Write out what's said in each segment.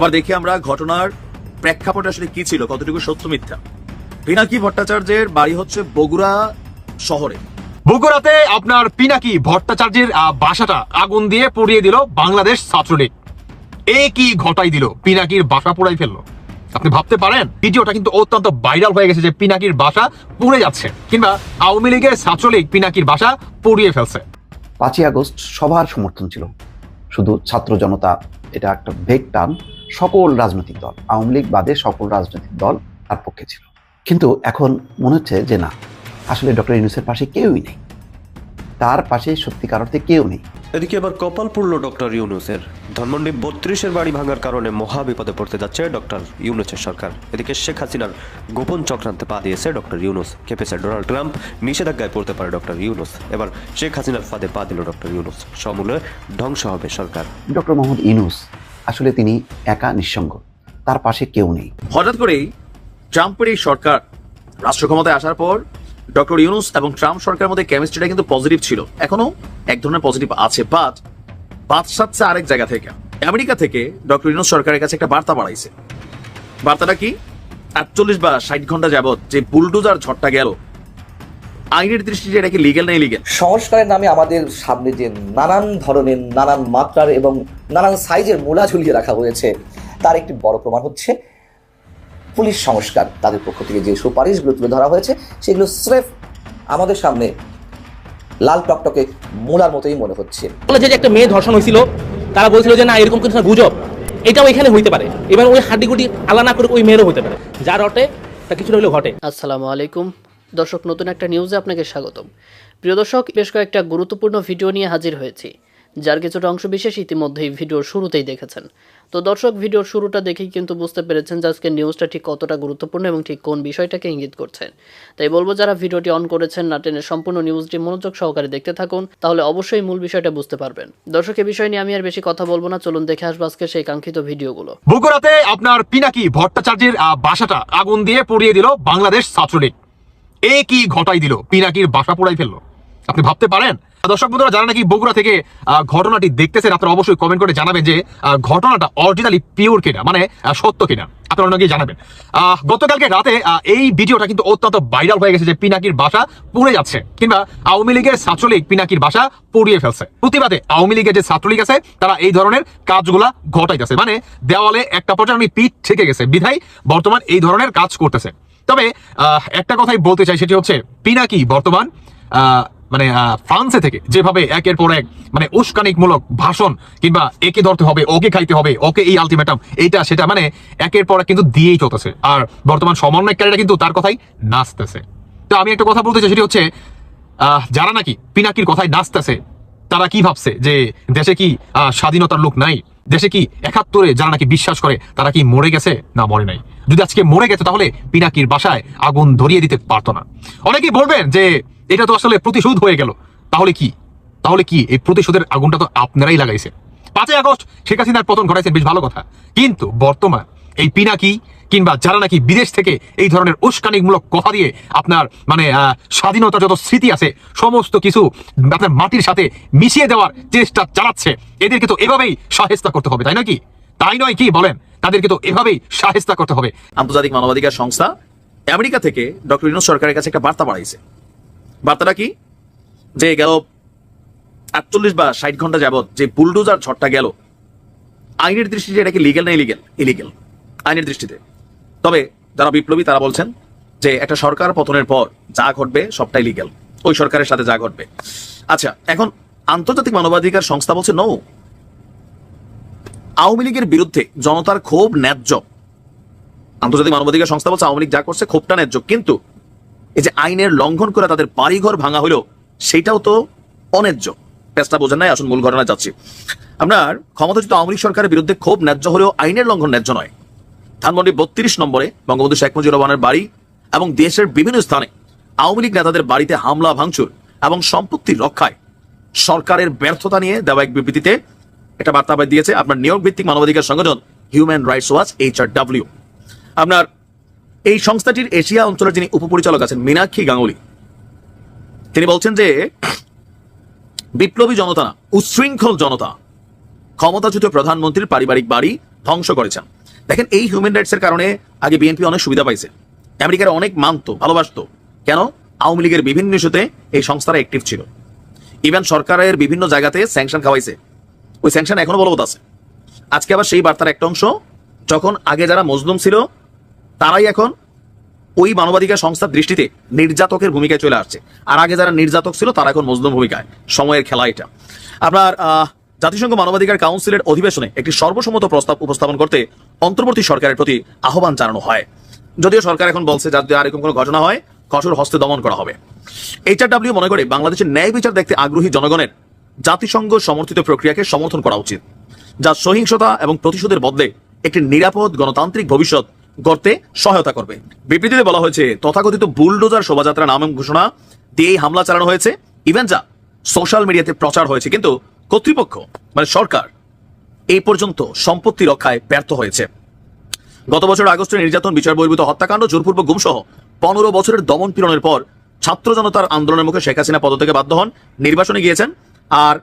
আবার দেখি আমরা ঘটনার প্রেক্ষাপট আসলে কি ছিল কতটুকু সত্য মিথ্যা। পিনাকি ভট্টাচার্যের বাড়ি হচ্ছে বগুড়া শহরে। বগুড়াতে আপনার পিনাকি ভট্টাচার্যের বাসাটা আগুন দিয়ে পুড়িয়ে দিল বাংলাদেশ ছাত্রলীগ। এ কি ঘটাই দিল? পিনাকির বাসা পুড়াই ফেলল। আপনি ভাবতে পারেন ভিডিওটা কিন্তু অত্যন্ত ভাইরাল হয়ে গেছে যে পিনাকির বাসা পুড়ে যাচ্ছে কিংবা আওয়ামী লীগের ছাত্রলীগ পিনাকির বাসা পুড়িয়ে ফেলছে। পাঁচই আগস্ট সবার সমর্থন ছিল। শুধু ছাত্র জনতা এটা একটা ভেগ টার্ম সকল রাজনৈতিক দল আওয়ামী লীগ বাদে সকল রাজনৈতিক দল তার পক্ষে ছিল। কিন্তু এখন মনে হচ্ছে যে না আসলে ডক্টর ইউনুসের পাশে কেউই নেই। তার পাশে সত্যিকার অর্থে কেউ নেই। এদিকে এবার কপাল পুরল ডক্টর ইউনুসের। ধানমন্ডি বত্রিশের বাড়ি ভাঙার কারণে মহা বিপদে পড়তে যাচ্ছে ডক্টর ইউনুসের সরকার। এদিকে শেখ হাসিনার গোপন চক্রান্তে পা দিয়েছে ডক্টর ইউনুস। কেঁপেছে ডোনাল্ড ট্রাম্প নিষেধাজ্ঞায় পড়তে পারে ডক্টর ইউনুস। এবার শেখ হাসিনার ফাঁদে পা দিল ডক্টর ইউনুস। সমূলে ধ্বংস হবে সরকার। ডক্টর মোহাম্মদ ইউনুস আসলে তিনি একা নিঃসঙ্গ। তার পাশে কেউ নেই। হঠাৎ করেই ট্রাম্পের এই সরকার রাষ্ট্র ক্ষমতায় আসার পর ডক্টর ইউনুস এবং ট্রাম্প সরকারের মধ্যে কেমিস্ট্রিটা কিন্তু পজিটিভ ছিল। এখনও এক ধরনের পজিটিভ আছে বাট বাদ সাচ্ছে আরেক জায়গা থেকে। আমেরিকা থেকে ডক্টর ইউনুস সরকারের কাছে একটা বার্তা বাড়াইছে বার্তাটা কি? আটচল্লিশ বা ষাট ঘণ্টা যাবত যে বুলডোজার ঝড়টা গেল আইনের দৃষ্টিতে এটা কি লিগেল না ইলিগেল সংস্কারের নামে আমাদের সামনে যে নানান ধরনের নানান মাত্রার এবং নানান সাইজের মূলা ঝুলিয়ে রাখা হয়েছে তার একটি বড় প্রমাণ হচ্ছে পুলিশ সংস্কার। তাদের পক্ষ থেকে যে সুপারিশগুলো তুলে ধরা হয়েছে সেগুলো স্রেফ আমাদের সামনে লাল টকটকে মূলার মতোই মনে হচ্ছে। বলেছে যে একটা মেয়ে ধর্ষণ হয়েছিল তারা বলছিল যে না এরকম কিছু না গুজব। এটাও এখানে হইতে পারে। এবার ওই হাড্ডিগুটি আলা না করে ওই মেয়েরও হতে পারে। যার অটে তা কিছুটা হলেও ঘটে। আসসালামু আলাইকুম। দর্শক, নতুন একটা নিউজে আপনাকে স্বাগতম। প্রিয় দর্শক, বেশ কয়েকটা গুরুত্বপূর্ণ ভিডিও নিয়ে হাজির হয়েছি, যার কিছুটা অংশ বিশেষ ইতিমধ্যেই ভিডিওর শুরুতেই দেখেছেন। তো দর্শক, ভিডিওর শুরুটা দেখেই কিন্তু বুঝতে পেরেছেন যে আজকের নিউজটা ঠিক কতটা গুরুত্বপূর্ণ এবং ঠিক কোন বিষয়টাকে ইঙ্গিত করছে। তাই বলব, যারা ভিডিওটি অন করেছেন না টেনে সম্পূর্ণ নিউজটি মনোযোগ সহকারে দেখতে থাকুন, তাহলে অবশ্যই মূল বিষয়টা বুঝতে পারবেন। দর্শক এই বিষয় নিয়ে আমি আর বেশি কথা বলব না, চলুন দেখে আসব আজকে সেই কাঙ্ক্ষিত ভিডিওগুলো। বগুড়াতে আপনার পিনাকি ভট্টাচার্যের বাসাটা আগুন দিয়ে পুড়িয়ে দিল বাংলাদেশ ছাত্রলীগ। এ কি ঘটাই দিল? পিনাকির বাসা পুড়াই ফেলল। আপনি ভাবতে পারেন? দর্শক বন্ধুরা, যারা নাকি বগুড়া থেকে ঘটনাটি দেখতেছেন আপনারা অবশ্যই কমেন্ট করে জানাবেন যে ঘটনাটা অরিজিনালি পিওর কিনা মানে সত্য কিনা। আপনারা অনেকে জানাবেন। গতকালকে রাতে এই ভিডিওটা কিন্তু অত্যন্ত ভাইরাল হয়ে গেছে যে পিনাকির বাসা পুড়ে যাচ্ছে, কিংবা আওয়ামী লীগের ছাত্রলীগ পিনাকির বাসা পুড়িয়ে ফেলছে। প্রতিবাদে আওয়ামী লীগের যে ছাত্রলীগ আছে, তারা এই ধরনের কাজগুলা ঘটাইতেছে। মানে দেওয়ালে একটা পর্যায়ে আমি পিঠ থেকে গেছে, বিধায় বর্তমান এই ধরনের কাজ করতেছে। তবে একটা কথাই বলতে চাই, সেটি হচ্ছে পিনাকি বর্তমান মানে ফ্রান্সে থেকে যেভাবে একের পর এক মানে উস্কানিকমূলক ভাষণ কিংবা একে ধরতে হবে, ওকে খাইতে হবে, ওকে এই আলটিমেটাম এইটা, সেটা মানে একের পর এক কিন্তু দিয়েই চলতেছে। আর বর্তমান সমন্বয়কারীরা কিন্তু তার কথাই নাচতেছে। তো আমি একটা কথা বলতে চাই, সেটি হচ্ছে যারা নাকি পিনাকির কথায় নাচতেছে, তারা কি ভাবছে যে দেশে কি স্বাধীনতার লোক নাই? দেশে কি একাত্তরে যারা নাকি বিশ্বাস করে, তারা কি মরে গেছে? না, মরে নাই। যদি আজকে মরে গেছে তাহলে পিনাকির বাসায় আগুন ধরিয়ে দিতে পারতো না। অনেকেই বলবেন যে, এটা তো আসলে প্রতিশোধ হয়ে গেল। তাহলে কি? তাহলে কি এই প্রতিশোধের আগুনটা তো আপনারাই লাগাইছে পাঁচই আগস্ট শেখ হাসিনার পতন ঘটাইছেন, বেশ ভালো কথা। কিন্তু বর্তমান এই পিনাকি কিংবা যারা নাকি বিদেশ থেকে এই ধরনের উস্কানিমূলক কথা দিয়ে আপনার মানে আহ, স্বাধীনতার যত স্মৃতি আছে সমস্ত কিছু আপনার মাটির সাথে মিশিয়ে দেওয়ার চেষ্টা চালাচ্ছে এদেরকে তো এভাবেই সাহেস্তা করতে হবে তাই নাকি তাই নয় কি বলেন? তাদেরকে তো এভাবেই সাহেস্তা করতে হবে। আন্তর্জাতিক মানবাধিকার সংস্থা আমেরিকা থেকে ডক্টর ইউনুস সরকারের কাছে একটা বার্তা বাড়াইছে বার্তাটা কি? যে গেল আটচল্লিশ বা ষাট ঘণ্টা যাবত যে বুলডোজার ঝড়টা গেল আইনের দৃষ্টিতে এটা কি লিগেল না ইলিগেল ইলিগেল আইনের দৃষ্টিতে। তবে যারা বিপ্লবী, তারা বলছেন যে একটা সরকার পতনের পর যা ঘটবে সবটাই লিগেল ওই সরকারের সাথে যা ঘটবে। আচ্ছা এখন আন্তর্জাতিক মানবাধিকার সংস্থা বলছে নৌ আওয়ামী লীগের বিরুদ্ধে জনতার ক্ষোভ ন্যায্য। আন্তর্জাতিক মানবাধিকার সংস্থা বলছে আওয়ামী লীগ যা করছে ক্ষোভটা ন্যায্য। কিন্তু এই যে আইনের লঙ্ঘন করে তাদের বাড়িঘর ভাঙা হলো সেটাও তো অন্যায্য। পেঁচটা বোঝেন নাই, আসুন মূল ঘটনা যাচ্ছি। আপনার ক্ষমতাচ্যুত আওয়ামী লীগ সরকারের বিরুদ্ধে ক্ষোভ ন্যায্য হলেও আইনের লঙ্ঘন ন্যায্য নয়। ধানমন্ডি বত্রিশ নম্বরে বঙ্গবন্ধু শেখ মুজিবুর রহমানের বাড়ি এবং দেশের বিভিন্ন স্থানে আওয়ামী লীগ নেতাদের বাড়িতে হামলা, ভাঙচুর এবং সম্পত্তি রক্ষায় সরকারের ব্যর্থতা নিয়ে দেওয়া এক বিবৃতিতে এটা বার্তাবাদ দিয়েছে। আপনার নিয়োগ ভিত্তিক মানবাধিকার সংগঠন Human Rights Watch H R W আপনার এই সংস্থাটির এশিয়া অঞ্চলের যিনি উপপরিচালক আছেন, মীনাক্ষী গাঙ্গুলি, তিনি বলছেন যে বিপ্লবী জনতা না, উচ্ছৃঙ্খল জনতা ক্ষমতাচ্যুত প্রধানমন্ত্রীর পারিবারিক বাড়ি ধ্বংস করেছেন। দেখেন, এই হিউম্যান রাইটস এর কারণে আগে বিএনপি অনেক সুবিধা পাইছে। আমেরিকার অনেক মানতো, ভালোবাসতো। কেন? আওয়ামী লীগের বিভিন্ন ইস্যুতে এই সংস্থারা অ্যাক্টিভ ছিল। ইভেন সরকারের বিভিন্ন জায়গাতে স্যাংশন খাওয়াইছে। ওই স্যাংশন এখনও বলবৎ আছে। আজকে আবার সেই বার্তার একটা অংশ, যখন আগে যারা মজলুম ছিল, তারাই এখন ওই মানবাধিকার সংস্থার দৃষ্টিতে নির্যাতকের ভূমিকায় চলে আসছে। আর আগে যারা নির্যাতক ছিল, তারা এখন মজলুম ভূমিকায়। সময়ের খেলা এটা। আপনার জাতিসংঘ মানবাধিকার কাউন্সিলের অধিবেশনে একটি সর্বসম্মত প্রস্তাব উপস্থাপন করতে অন্তর্বর্তী সরকারের প্রতি আহ্বান জানানো হয়। যদিও সরকার এখন বলছে যাতে আর এরকম কোনো ঘটনা হয়, কঠোর হস্তে দমন করা হবে। এইচআরডব্লিউ মনে করে বাংলাদেশের ন্যায় বিচার দেখতে আগ্রহী জনগণের জাতিসংঘ সমর্থিত প্রক্রিয়াকে সমর্থন করা উচিত, যা সহিংসতা এবং প্রতিশোধের বদলে একটি নিরাপদ গণতান্ত্রিক ভবিষ্যৎ গড়তে সহায়তা করবে। বিবৃতিতে বলা হয়েছে, তথাকথিত বুলডোজার শোভাযাত্রা নাম ঘোষণা দিয়ে হামলা চালানো হয়েছে। ইভেন যা সোশ্যাল মিডিয়াতে প্রচার হয়েছে, কিন্তু কর্তৃপক্ষ মানে সরকার, এই পর্যন্ত সম্পত্তি রক্ষায় ব্যর্থ হয়েছে। গত বছর আগস্টে নির্যাতন বিচার বহির্ভূত হত্যাকাণ্ড জোরপূর্বক গুমসহ পনেরো বছরের দমন পীড়নের পর ছাত্র জনতার আন্দোলনের মুখে শেখ হাসিনা পদ থেকে বাধ্য হন নির্বাচনে গিয়েছেন, আর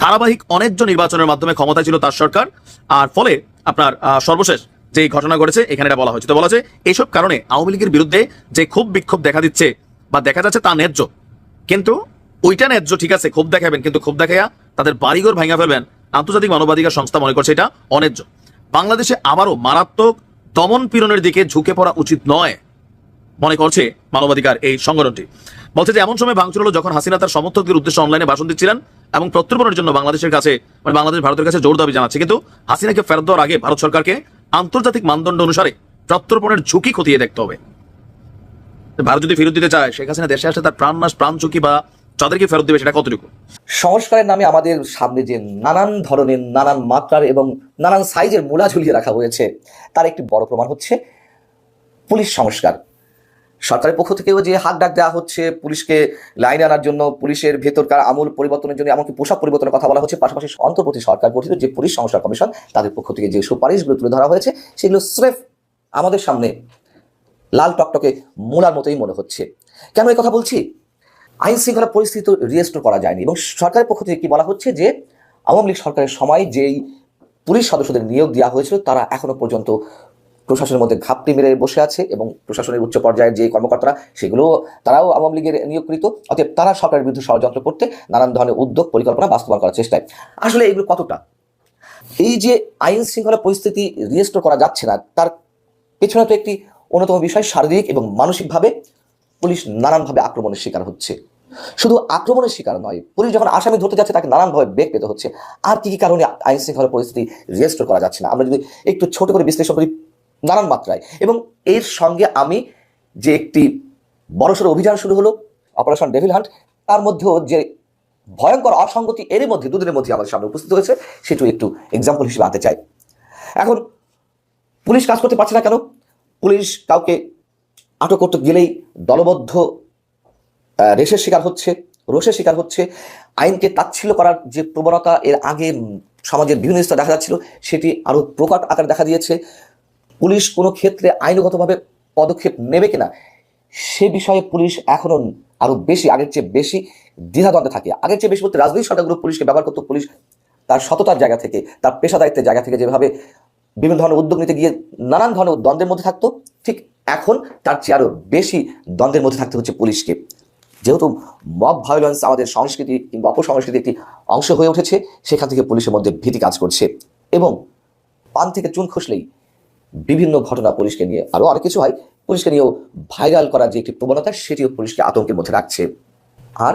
ধারাবাহিক অনেকজ নির্বাচনের মাধ্যমে ক্ষমতায় ছিল তার সরকার, আর ফলে আপনার সর্বশেষ যে ঘটনা ঘটেছে, এখানে এটা বলা হয়েছে। তো বলা হয়েছে এইসব কারণে আওয়ামী লীগের বিরুদ্ধে যে ক্ষোভ বিক্ষোভ দেখা দিচ্ছে বা দেখা যাচ্ছে তা ন্যায্য। কিন্তু ওইটা ন্যায্য, ঠিক আছে, ক্ষোভ দেখাবেন, কিন্তু ক্ষোভ দেখাইয়া তাদের বাড়িঘর ভাঙা ফেলবেন। আন্তর্জাতিক মানবাধিকার সংস্থা মনে করছে এটা অন্যায্য বাংলাদেশে আবারও মারাত্মক দমন পীড়নের দিকে ঝুঁকে পড়া উচিত নয় মনে করছে মানবাধিকার এই সংগঠনটি। বলছে যে, এমন সময় ভাঙচুর হলো যখন হাসিনা তার সমর্থকদের উদ্দেশ্যে অনলাইনে ভাষণ দিচ্ছিলেন এবং প্রত্যর্পণের জন্য বাংলাদেশের কাছে মানে বাংলাদেশ, ভারতের কাছে জোর দাবি জানাচ্ছে। কিন্তু হাসিনাকে ফেরত দেওয়ার আগে ভারত সরকারকে আন্তর্জাতিক মানদণ্ড অনুসারে প্রত্যর্পণের ঝুঁকি খতিয়ে দেখতে হবে। ভারত যদি ফেরত দিতে চায়, শেখ হাসিনা দেশে আসলে তার প্রাণ নাশ প্রাণ ঝুঁকি বা যাদেরকে ফেরত দেবে সেটা কতটুকু? সংস্কারের নামে আমাদের সামনে যে নানান ধরনের, নানান মাত্রার এবং নানান সাইজের মূলা ঝুলিয়ে রাখা হয়েছে, তার একটি বড় প্রমাণ হচ্ছে পুলিশ সংস্কার। সরকারের পক্ষ থেকেও যে হাত ডাক দেওয়া হচ্ছে, পুলিশকে লাইনে আনার জন্য, পুলিশের ভেতরকার আমূল পরিবর্তনের জন্য, এমনকি পোশাক পরিবর্তনের কথা বলা হচ্ছে, পাশাপাশি অন্তর্বর্তী সরকার গঠিত যে পুলিশ সংস্কার কমিশন, তাদের পক্ষ থেকে যে সুপারিশগুলো তুলে ধরা হয়েছে, সেগুলো স্রেফ আমাদের সামনে লাল টকটকে মূলার মতোই মনে হচ্ছে। কেন এই কথা বলছি? আইন শৃঙ্খলা পরিস্থিতি রিয়েস্টোর করা যায়নি এবং সরকারের পক্ষ থেকে কি বলা হচ্ছে যে, আওয়ামী লীগ সরকারের সময় যেই পুলিশ সদস্যদের নিয়োগ দেওয়া হয়েছিল, তারা এখনও পর্যন্ত প্রশাসনের মধ্যে ঘাপটি মেরে বসে আছে এবং প্রশাসনের উচ্চ পর্যায়ের যে কর্মকর্তারা, সেগুলো তারাও আওয়ামী লীগের নিয়োগকৃত। অতএব তারা সরকারের বিরুদ্ধে ষড়যন্ত্র করতে নানান ধরনের উদ্যোগ, পরিকল্পনা বাস্তবায়ন করার চেষ্টায়। আসলে এগুলো কতটা? এই যে আইন শৃঙ্খলা পরিস্থিতি রিয়েস্টোর করা যাচ্ছে না, তার পেছনে তো একটি অন্যতম বিষয় শারীরিক এবং মানসিকভাবে পুলিশ নানানভাবে আক্রমণের শিকার হচ্ছে। শুধু আক্রমণের শিকার নয়, পুলিশ যখন আসামি ধরতে যাচ্ছে, তাকে নানানভাবে বেগ পেতে হচ্ছে। আর কি কি কারণে আইন শৃঙ্খলা পরিস্থিতি রেজিস্টার করা যাচ্ছে না? আমরা যদি একটু ছোট করে বিশ্লেষণ করি নানান মাত্রায়। এবং এর সঙ্গে আমি যে একটি বড়সড় অভিযান শুরু হলো অপারেশন ডেভিল হান্ট তার মধ্যেও যে ভয়ঙ্কর অসঙ্গতি এর মধ্যে, দুদিনের মধ্যে আমাদের সামনে উপস্থিত হয়েছে, সেটু একটু এক্সাম্পল হিসেবে আনতে চাই। এখন পুলিশ কাজ করতে পারছে না কেন? পুলিশ কাউকে আটক করতে গেলেই দলবদ্ধ রেশের শিকার হচ্ছে, রোষের শিকার হচ্ছে। আইনকে তাচ্ছিল্য করার যে প্রবণতা এর আগে সমাজের বিভিন্ন স্তরে দেখা যাচ্ছিল, সেটি আরও প্রকট আকারে দেখা দিয়েছে। পুলিশ কোনো ক্ষেত্রে আইনগতভাবে পদক্ষেপ নেবে কিনা, সে বিষয়ে পুলিশ এখনও আরও বেশি, আগের চেয়ে বেশি দ্বিধাদ্বন্দ্বে থাকে। আগের চেয়ে বেশি বলতে রাজনৈতিক সরকারগুলো পুলিশকে ব্যবহার করতো। পুলিশ তার সততার জায়গা থেকে, তার পেশাদায়িত্বের জায়গা থেকে যেভাবে বিভিন্ন ধরনের উদ্যোগ নিতে গিয়ে নানান ধরনের দ্বন্দ্বের মধ্যে থাকতো, ঠিক এখন তার চেয়ে আরও বেশি দ্বন্দ্বের মধ্যে থাকতে হচ্ছে পুলিশকে। যেহেতু মব ভায়োলেন্স আমাদের সংস্কৃতি কিংবা অপসংস্কৃতির একটি অংশ হয়ে উঠেছে, সেখান থেকে পুলিশের মধ্যে ভীতি কাজ করছে। এবং পান থেকে চুন খসলেই বিভিন্ন ঘটনা পুলিশকে নিয়ে আরও অনেক কিছু হয়। পুলিশকে নিয়েও ভাইরাল করার যে একটি প্রবণতা, সেটিও পুলিশকে আতঙ্কের মধ্যে রাখছে। আর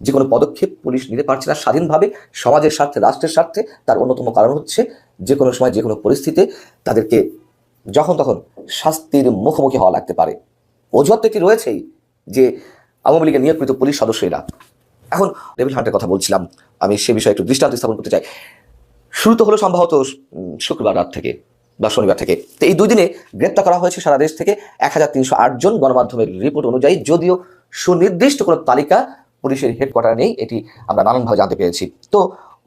যে কোনো পদক্ষেপ পুলিশ নিতে পারছে না স্বাধীনভাবে, সমাজের স্বার্থে, রাষ্ট্রের স্বার্থে, তার অন্যতম কারণ হচ্ছে যে কোনো সময় যে কোনো পরিস্থিতিতে তাদেরকে যখন তখন শাস্তির মুখোমুখি হওয়া লাগতে পারে। অজুহাত একটি রয়েছেই যে আওয়ামী লীগের নিয়োগকৃত পুলিশ সদস্যরা। এখন লেভেল হান্টের কথা বলছিলাম, আমি সে বিষয়ে একটু দৃষ্টান্ত স্থাপন করতে চাই। শুরু তো হলো সম্ভবত শুক্রবার রাত থেকে বা শনিবার থেকে। তো এই দুই দিনে গ্রেপ্তার করা হয়েছে সারা দেশ থেকে এক হাজার তিনশো আট জন গণমাধ্যমের রিপোর্ট অনুযায়ী, যদিও সুনির্দিষ্ট কোনো তালিকা পুলিশের হেডকোয়ার্টার নেই, এটি আমরা নানানভাবে জানতে পেরেছি। তো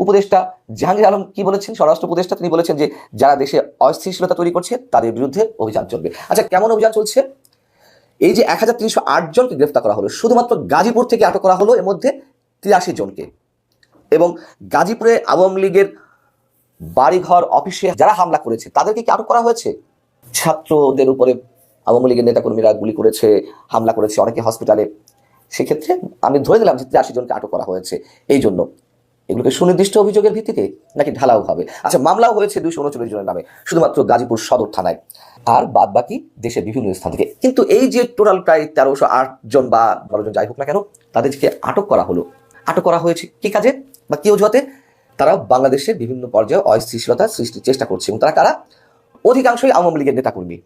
উপদেষ্টা জাহাঙ্গীর আলম কি বলেছেন? স্বরাষ্ট্র উপদেষ্টা তিনি বলেছেন যে, যারা দেশে অস্থিতিশীলতা তৈরি করছে, তাদের বিরুদ্ধে অভিযান চলবে। আচ্ছা কেমন অভিযান চলছে? এই যে এক হাজার তিনশো আট জনকে গ্রেফতার করা হলো, শুধুমাত্র গাজীপুর থেকে আটক করা হলো, এর মধ্যে তিরাশি জনকে। এবং গাজীপুরে আওয়ামী লীগের বাড়িঘর, অফিসে যারা হামলা করেছে, তাদেরকে কি আটক করা হয়েছে? ছাত্রদের উপরে আওয়ামী লীগের নেতাকর্মীরা গুলি করেছে, হামলা করেছে, অনেকে হসপিটালে সেক্ষেত্রে আমি ধরে নিলাম যে তিরাশি জনকে আটক করা হয়েছে। এই জন্য এগুলোকে সুনির্দিষ্ট অভিযোগের ভিত্তিতে নাকি ঢালাও হবে? আচ্ছা মামলাও হয়েছে দুইশো উনচল্লিশ জনের নামে, শুধুমাত্র গাজীপুর সদর থানায়। আর বাদ বাকি দেশের বিভিন্ন স্থান থেকে। কিন্তু এই যে টোটাল প্রায় তেরোশো আট জন বা বারো জন যাই হোক না কেন, তাদেরকে আটক করা হলো। আটক করা হয়েছে কি কাজে বা কি অজুহাতে? তারা বাংলাদেশের বিভিন্ন পর্যায়ে অস্থিতিশীলতা সৃষ্টির চেষ্টা করছে এবং তারা কারা? অধিকাংশই আওয়ামী লীগের নেতাকর্মী।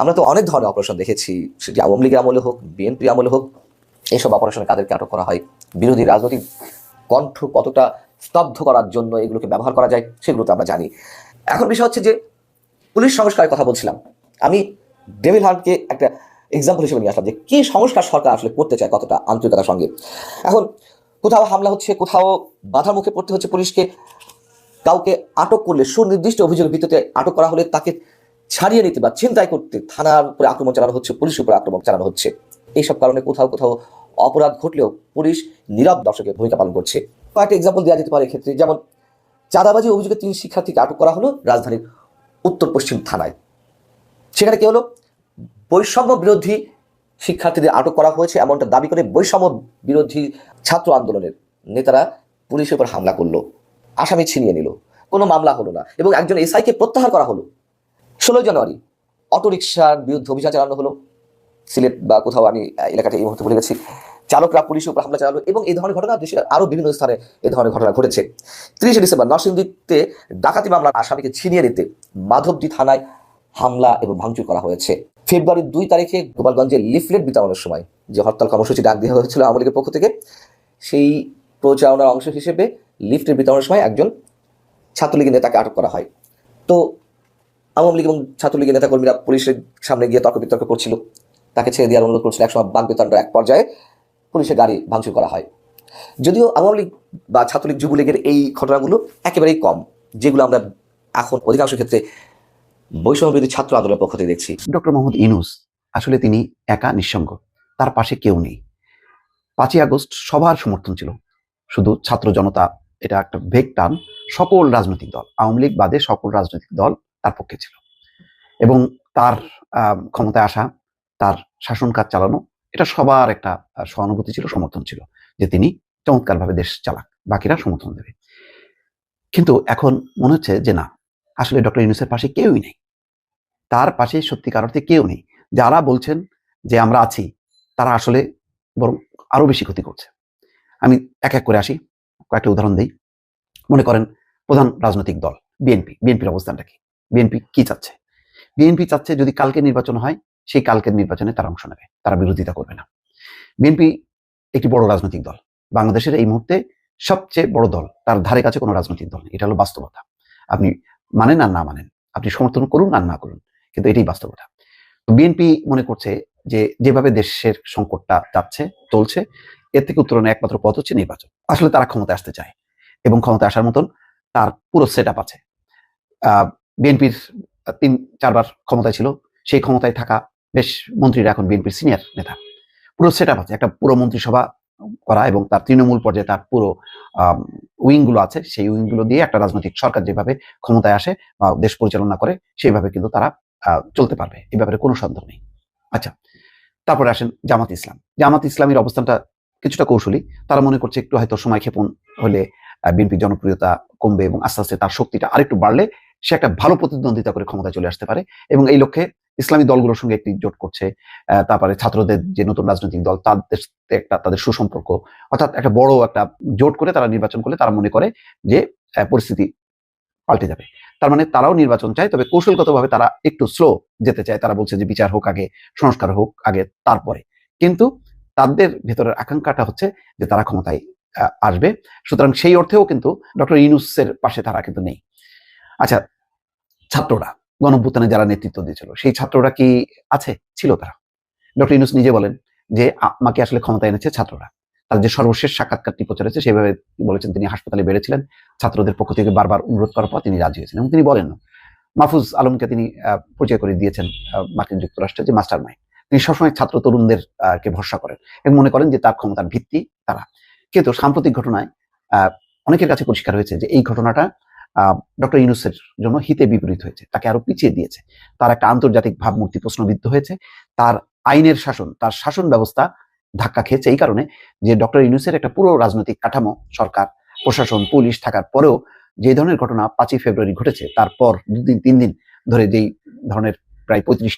আমরা তো অনেক ধরনের অপারেশন দেখেছি। সেটি আওয়ামী লীগের আমলে হোক বিএনপি আমলে হোক এইসব অপারেশনে কাদেরকে আটক করা হয়? বিরোধী রাজনৈতিক কণ্ঠ কতটা স্তব্ধ করার জন্য এগুলোকে ব্যবহার করা যায় সেগুলো তো আমরা জানি। এখন বিষয় হচ্ছে যে, পুলিশ সংস্কারের কথা বলছিলাম। আমি ডেভিল হার্টকে একটা এক্সাম্পল হিসেবে নিয়ে আসলাম যে, কী সংস্কার সরকার আসলে করতে চায় কতটা আন্তরিকতার সঙ্গে। এখন কোথাও হামলা হচ্ছে, কোথাও বাধার মুখে পড়তে হচ্ছে পুলিশকে, কাউকে আটক করলে সুনির্দিষ্ট অভিযোগের ভিত্তিতে আটক করা হলে তাকে ছাড়িয়ে নিতে বা ছিনতাই করতে থানার উপরে আক্রমণ চালানো হচ্ছে, পুলিশের উপরে আক্রমণ চালানো হচ্ছে। এইসব কারণে কোথাও কোথাও অপরাধ ঘটলেও পুলিশ নীরব দর্শকের ভূমিকা পালন করছে। কয়েকটা এক্সাম্পল দেওয়া যেতে পারে এক্ষেত্রে, যেমন চাঁদাবাজি অভিযোগে তিন শিক্ষার্থীকে আটক করা হলো রাজধানীর উত্তর পশ্চিম থানায়। সেখানে কি হলো? বৈষম্য বিরোধী শিক্ষার্থীদের আটক করা হয়েছে এমনটা দাবি করে বৈষম্য বিরোধী ছাত্র আন্দোলনের নেতারা পুলিশের উপর হামলা করল। আসামি ছিনিয়ে নিল। কোনো মামলা হলো না এবং একজন এসআইকে প্রত্যাহার করা হলো। ষোলোই জানুয়ারি অটোরিকশার বিরুদ্ধে অভিযান চালানো হলো। সিলেট বা কোথাও আমি এলাকাটা এই মুহূর্তে ভুলে গেছি। চালকরা পুলিশের উপর হামলা চালালো এবং এই ধরনের ঘটনা দেশের আরও বিভিন্ন স্থানে এই ধরনের ঘটনা ঘটেছে। তিরিশে ডিসেম্বর, নরসিংদীতে ডাকাতি মামলার আসামিকে ছিনিয়ে নিতে মাধবদী থানায় হামলা এবং ভাঙচুর করা হয়েছে। ফেব্রুয়ারির দুই তারিখে গোপালগঞ্জে লিফলেট বিতরণের সময় যে হরতাল কর্মসূচি ডাক দেওয়া হয়েছিল আওয়ামী লীগের পক্ষ থেকে, সেই প্রচারণার অংশ হিসেবে লিফলেট বিতরণের সময় একজন ছাত্রলীগের নেতাকে আটক করা হয়। তো আওয়ামী লীগ এবং ছাত্রলীগের নেতাকর্মীরা পুলিশের সামনে গিয়ে তর্ক বিতর্ক করছিল। তাকে ছেড়ে দেওয়ার অনুরোধ করছিল। একসময় বাক বিতরণের এক পর্যায়ে পুলিশের গাড়ি ভাঙচুর করা হয়। যদিও আওয়ামী লীগ বা ছাত্রলীগ, যুবলীগের এই ঘটনাগুলো একেবারেই কম, যেগুলো আমরা এখন অধিকাংশ ক্ষেত্রে বৈষম্য বিরোধী ছাত্র আন্দোলনের পক্ষ থেকে দেখছি। ডক্টর মোহাম্মদ ইনুস আসলে তিনি একা নিঃসঙ্গ, তার পাশে কেউ নেই। পাঁচই আগস্ট সবার সমর্থন ছিল। শুধু ছাত্র জনতা, এটা একটা ভেগ টান, সকল রাজনৈতিক দল, আওয়ামী লীগ বাদে সকল রাজনৈতিক দল তার পক্ষে ছিল। এবং তার ক্ষমতায় আসা, তার শাসন কাজ চালানো এটা সবার একটা সহানুভূতি ছিল, সমর্থন ছিল যে তিনি চমৎকারভাবে দেশ চালাক, বাকিরা সমর্থন দেবে। কিন্তু এখন মনে হচ্ছে যে না, আসলে ডক্টর ইউনুসের পাশে কেউই নেই। তার পাশে সত্যিকার অর্থে কেউ নেই। যারা বলছেন যে আমরা আছি, তারা আসলে বরং আরও বেশি ক্ষতি করছে। আমি এক এক করে আসি, কয়েকটা উদাহরণ দিই। মনে করেন প্রধান রাজনৈতিক দল, বিএনপি। বিএনপির অবস্থানটা কি? বিএনপি কি চাচ্ছে? বিএনপি চাচ্ছে যদি কালকে নির্বাচন হয় সেই কালকের নির্বাচনে তারা অংশ নেবে। তারা বিরোধিতা করবে না। বিএনপি একটি বড় রাজনৈতিক দল। বাংলাদেশের এই মুহূর্তে সবচেয়ে বড় দল, তার ধারে কাছে কোনো রাজনৈতিক দল নেই। এটা হলো বাস্তবতা। আপনি মানেন আর না মানেন, আপনি সমর্থন করুন আর না করুন, কিন্তু এটাই বাস্তবতা। তো বিএনপি মনে করছে যে যেভাবে দেশের সংকটটা যাচ্ছে, চলছে, এর থেকে উত্তরণে একমাত্র পথ হচ্ছে নির্বাচন। আসলে তারা ক্ষমতা আসতে চায় এবং ক্ষমতা আসার মতন তার পুরো সেট আছে। বিএনপির তিন, চারবার ক্ষমতায় ছিল সেই ক্ষমতায় থাকা বেশ মন্ত্রীরা এখন বিএনপির সিনিয়র নেতা। পুরো সেট আছে, একটা পুরো মন্ত্রিসভা করা এবং তার তৃণমূল পর্যায়ে তার পুরো উইংগুলো আছে, সেই উইংগুলো দিয়ে একটা রাজনৈতিক সরকার যেভাবে ক্ষমতায় আসে বা দেশ পরিচালনা করে, সেইভাবে কিন্তু তারা চলতে পারবে। এই ব্যাপারে কোনো সন্দেহ নেই। আচ্ছা তারপরে আসেন জামাত ইসলাম। জামাত ইসলামের অবস্থানটা কিছুটা কৌশলী। তারা মনে করছে একটু হয়তো সময় ক্ষেপণ হলে বিএনপি জনপ্রিয়তা কমবে এবং আস্তে আস্তে তার শক্তিটা আরেকটু বাড়লে সে একটা ভালো প্রতিদ্বন্দ্বিতা করে ক্ষমতায় চলে আসতে পারে এবং এই লক্ষ্যে ইসলামী দলগুলোর সঙ্গে একটি জোট করছে তারপরে ছাত্রদের যে নতুন রাজনৈতিক দল তাদের একটা তাদের সুসম্পর্ক, অর্থাৎ একটা বড় একটা জোট করে তারা নির্বাচন করলে তারা মনে করে যে পরিস্থিতি পাল্টে যাবে। তার মানে তারাও নির্বাচন চায়, তবে কৌশলগতভাবে তারা একটু স্লো যেতে চায়। তারা বলছে যে, বিচার হোক আগে, সংস্কার হোক আগে, তারপরে। কিন্তু তাদের ভেতরের আকাঙ্ক্ষাটা হচ্ছে যে, তারা ক্ষমতায় আসবে। সুতরাং সেই অর্থেও কিন্তু ডক্টর ইউনুসের পাশে তারা কিন্তু নেই। আচ্ছা ছাত্ররা, গণভ্যুত্থানে যারা নেতৃত্ব দিয়েছিল, সেই ছাত্ররা কি আছে? ছিল তারা। ডক্টর ইউনুস নিজে বলেন যে, আমাকে আসলে ক্ষমতা এনেছে ছাত্ররা। তার যে সর্বশেষ সাক্ষাৎকারটি প্রচার হয়েছে, সেভাবে বলেছেন তিনি হাসপাতালে বেড়েছিলেন। ছাত্রদের পক্ষ থেকে বারবার অনুরোধ করার পর তিনি রাজি হয়েছেন এবং তিনি বলেন মাহফুজ আলমকে তিনি পরিচয় করে দিয়েছেন মার্কিন যুক্তরাষ্ট্রের যে মাস্টার মাইন্ড তিনি সবসময় ছাত্র তরুণদের কে ভরসা করেন এবং মনে করেন যে তার ক্ষমতার ভিত্তি তারা। কিন্তু সাম্প্রতিক ঘটনায় অনেকের কাছে পরিষ্কার হয়েছে যে এই ঘটনাটা ডক্টর ইউনুসের জন্য হিতে বিপরীত হয়েছে, তাকে আরও পিছিয়ে দিয়েছে। তার একটা আন্তর্জাতিক ভাবমূর্তি প্রশ্নবিদ্ধ হয়েছে। তার আইনের শাসন, তার শাসন ব্যবস্থা ধাক্কা খেয়েছে এই কারণে যে ডক্টর ইউনুসের একটা পুরো রাজনৈতিক কাঠামো, সরকার, প্রশাসন, পুলিশ থাকার পরেও যে ধরনের ঘটনা পাঁচই ফেব্রুয়ারি ঘটেছে, তারপর দুদিন, তিন দিন ধরে যেই ধরনের প্রায় পঁয়ত্রিশ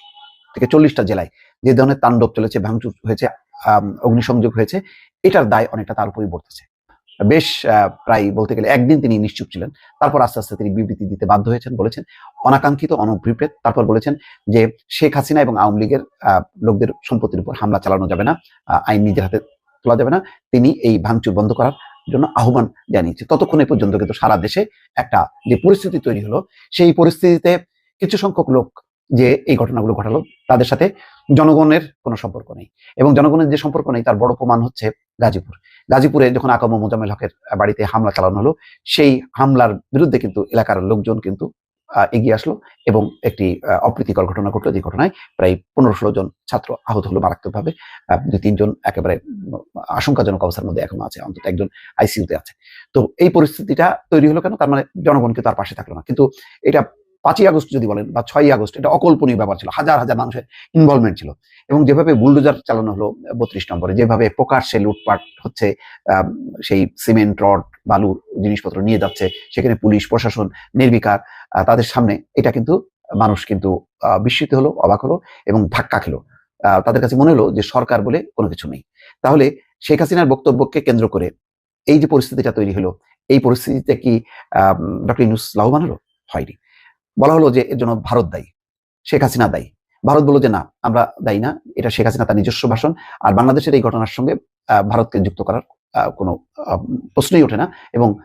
থেকে চল্লিশটা জেলায় যে ধরনের তাণ্ডব চলেছে, ভাঙচুর হয়েছে অগ্নিসংযোগ হয়েছে, এটার দায় অনেকটা তার উপরই পড়তেছে। বেশ প্রায় বলতে গেলে একদিন তিনি নিশ্চুপ ছিলেন। তারপর আস্তে আস্তে তিনি বিবৃতি দিতে বাধ্য হয়েছেন, বলেছেন, অনাকাঙ্ক্ষিত অনভিপ্রেত। তারপর বলেছেন যে, শেখ হাসিনা এবং আওয়ামী লীগের লোকদের সম্পত্তির উপর হামলা চালানো যাবে না আইন নিজের হাতে তোলা যাবে না। তিনি এই ভাঙচুর বন্ধ করার জন্য আহ্বান জানিয়েছে ততক্ষণে পর্যন্ত কিন্তু সারা দেশে একটা যে পরিস্থিতি তৈরি হলো, সেই পরিস্থিতিতে কিছু সংখ্যক লোক যে এই ঘটনাগুলো ঘটালো, তাদের সাথে জনগণের কোনো সম্পর্ক নেই। এবং জনগণের যে সম্পর্ক নেই, তার বড় প্রমাণ হচ্ছে গাজীপুর। গাজীপুরে যখন আকাম মোজাম্মেল হকের বাড়িতে হামলা চালানো হলো, সেই হামলার বিরুদ্ধে কিন্তু এলাকার লোকজন কিন্তু এগিয়ে আসলো এবং একটি অপ্রীতিকর ঘটনা ঘটলো। যে ঘটনায় প্রায় পনেরো ষোলো জন ছাত্র আহত হলো মারাত্মকভাবে। দুই তিনজন একেবারে আশঙ্কাজনক অবস্থার মধ্যে এখনও আছে। অন্তত একজন আইসিইউতে আছে। তো এই পরিস্থিতিটা তৈরি হলো কেন? তার মানে জনগণকে তার পাশে থাকল না। কিন্তু এটা পাঁচই আগস্ট যদি বলেন বা ছয়ই আগস্ট, এটা অকল্পনীয় ব্যাপার ছিল। হাজার হাজার মানুষের ইনভলভমেন্ট ছিল। এবং যেভাবে বুলডোজার চালানো হলো, বত্রিশ নম্বরে, যেভাবে প্রকাশ্যে লুটপাট হচ্ছে সেই সিমেন্ট রড বালুর জিনিসপত্র নিয়ে যাচ্ছে, সেখানে পুলিশ, প্রশাসন, নির্বিকার তাদের সামনে এটা কিন্তু মানুষ কিন্তু বিস্মিত হলো, অবাক হলো এবং ধাক্কা খেলো। তাদের কাছে মনে হলো যে সরকার বলে কোনো কিছু নেই। তাহলে শেখ হাসিনার বক্তব্যকে কেন্দ্র করে এই যে পরিস্থিতিটা তৈরি হলো, এই পরিস্থিতিতে কি ডক্টর ইনুস লাভবান হলো? হয়নি। বলা হলো যে এর জন্য ভারত দায়ী, শেখ হাসিনা দায়ী। ভারত বলল যে না, আমরা দায়ী না, এটা শেখ হাসিনা তার নিজস্ব ভাষণ। আর বাংলাদেশের এই ঘটনার সঙ্গে ভারতকে যুক্ত করার কোনো প্রশ্নই ওঠে না। এবং